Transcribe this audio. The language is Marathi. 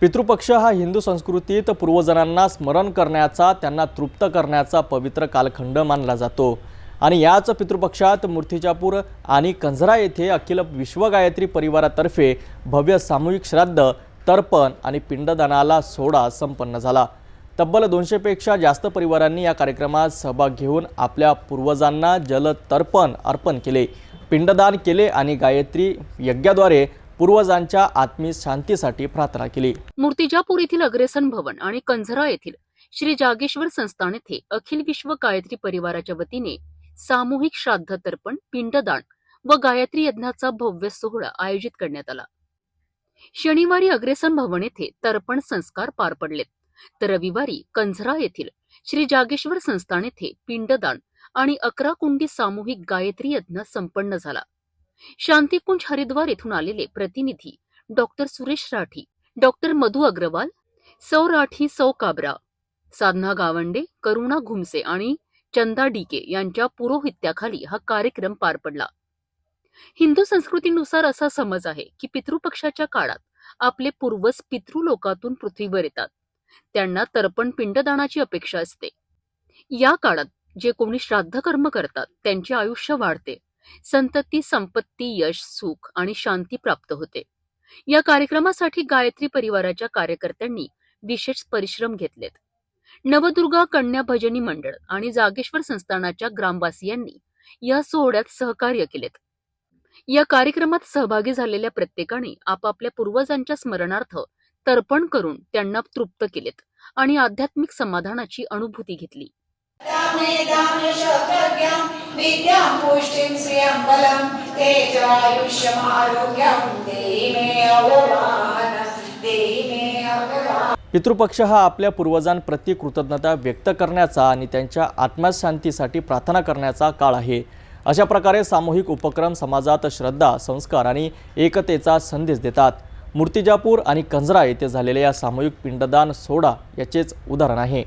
पितृपक्ष हा हिंदू संस्कृतीत पूर्वजनांना स्मरण करण्याचा त्यांना तृप्त करण्याचा पवित्र कालखंड मानला जातो. आणि याच पितृपक्षात मूर्तिजापूर आणि कंझरा येथे अखिल विश्वगायत्री परिवारातर्फे भव्य सामूहिक श्राद्ध तर्पण आणि पिंडदानाला सोडा संपन्न झाला. तब्बल दोनशेपेक्षा जास्त परिवारांनी या कार्यक्रमात सहभाग घेऊन आपल्या पूर्वजांना जलतर्पण अर्पण केले पिंडदान केले आणि गायत्री यज्ञाद्वारे पूर्वजांच्या आत्मिक शांतीसाठी प्रार्थना केली. मूर्तिजापूर येथील अग्रेसन भवन आणि कंझरा येथील श्री जागेश्वर संस्थान येथे अखिल विश्व गायत्री परिवाराच्या वतीने सामूहिक श्राद्ध तर्पण पिंडदान व गायत्री यज्ञाचा भव्य सोहळा आयोजित करण्यात आला. शनिवारी अग्रेसन भवन येथे तर्पण संस्कार पार पडलेत तर रविवारी कंझरा येथील श्री जागेश्वर संस्थान येथे पिंडदान आणि अकरा कुंडी सामूहिक गायत्री यज्ञ संपन्न झाला. शांतीपुंज हरिद्वार येथून आलेले प्रतिनिधी डॉक्टर सुरेश राठी डॉक्टर मधु अग्रवाल सौ राठी सौ काबरा साधना गावंडे करुणा घुमसे आणि चंदा डीके यांच्या पुरोहित्याखाली हा कार्यक्रम पार पडला. हिंदू संस्कृतीनुसार असा समज आहे की पितृपक्षाच्या काळात आपले पूर्वज पितृलोकातून पृथ्वीवर येतात. त्यांना तर्पण पिंडदानाची अपेक्षा असते. या काळात जे कोणी श्राद्ध कर्म करतात त्यांचे आयुष्य वाढते. संतती संपत्ती यश सुख आणि शांती प्राप्त होते. या कार्यक्रमासाठी गायत्री परिवाराच्या कार्यकर्त्यांनी विशेष परिश्रम घेतलेत. नवदुर्गा कन्या भजनी मंडळ आणि जागेश्वर संस्थानाच्या ग्रामवासियांनी या सोहळ्यात सहकार्य केलेत. या कार्यक्रमात सहभागी झालेल्या प्रत्येकाने आपापल्या पूर्वजांच्या स्मरणार्थ तर्पण करून त्यांना तृप्त केलेत आणि आध्यात्मिक समाधानाची अनुभूती घेतली. विद्यां पुष्टिं श्रियं बलं तेजायुष्यमारोग्यं देहि मे अवमान देहि मे पितृपक्ष हा आपल्या पूर्वजांप्रती कृतज्ञता व्यक्त करण्याचा आणि त्यांच्या आत्मशांतीसाठी प्रार्थना करण्याचा काळ आहे. अशा प्रकारे सामूहिक उपक्रम समाजात श्रद्धा संस्कार आणि एकतेचा संदेश देतात. मूर्तिजापूर आणि कंजरा येथे झालेल्या या सामूहिक पिंडदान सोडा याचेच उदाहरण आहे.